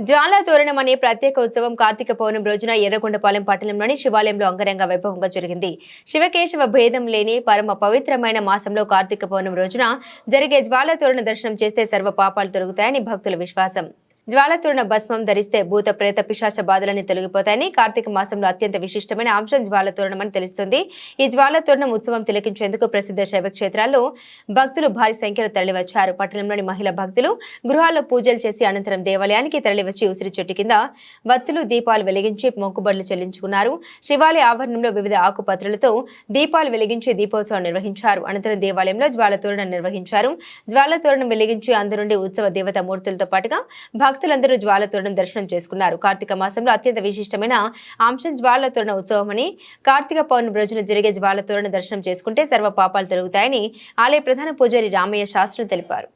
జ్వాలా తోరణం అనే ప్రత్యేక ఉత్సవం కార్తీక పౌర్ణమి రోజున ఎర్రగొండపాలెం పట్టణంలోని శివాలయంలో అంగరంగ వైభవంగా జరిగింది. శివకేశవ భేదం లేని పరమ పవిత్రమైన మాసంలో కార్తీక పౌర్ణమి రోజున జరిగే జ్వాలా తోరణ దర్శనం చేస్తే సర్వ పాపాలు తొలగుతాయని భక్తుల విశ్వాసం. జ్వాలతోరణ భస్మం ధరిస్తే భూత ప్రేత పిశాచ బాధలన్నీ తొలగిపోతాయని కార్తీక మాసంలో అత్యంత విశిష్టమైన అంశం జ్వాలతోరణం అని తెలుస్తుంది. ఈ జ్వాలతోరణం ఉత్సవం తిలకించేందుకు ప్రసిద్ధ శైవ క్షేత్రాల్లో భక్తులు భారీ సంఖ్యలో తరలివచ్చారు. పట్టణంలోని మహిళా భక్తులు గృహాల్లో పూజలు చేసి అనంతరం దేవాలయానికి తరలివచ్చి ఉసిరి చెట్టు కింద వత్తులు దీపాలు వెలిగించి మొక్కుబడులు చెల్లించుకున్నారు. శివాలయ ఆవరణంలో వివిధ ఆకుపత్రులతో దీపాలు వెలిగించి దీపోత్సవం నిర్వహించారు. అనంతరం దేవాలయంలో జ్వాలతోరణం నిర్వహించారు. జ్వాలతోరణం వెలిగించి అందరుండి ఉత్సవ దేవత మూర్తులతో పాటుగా భక్తులందరూ జ్వాలతోరణం దర్శనం చేసుకున్నారు. కార్తీక మాసంలో అత్యంత విశిష్టమైన అంశం జ్వాలతోరణ ఉత్సవం అని కార్తీక పౌర్ణమి రోజున జరిగే జ్వాలతోరణ దర్శనం చేసుకుంటే సర్వ పాపాలు తొలగుతాయని ఆలయ ప్రధాన పూజారి రామయ్య శాస్త్రం తెలిపారు.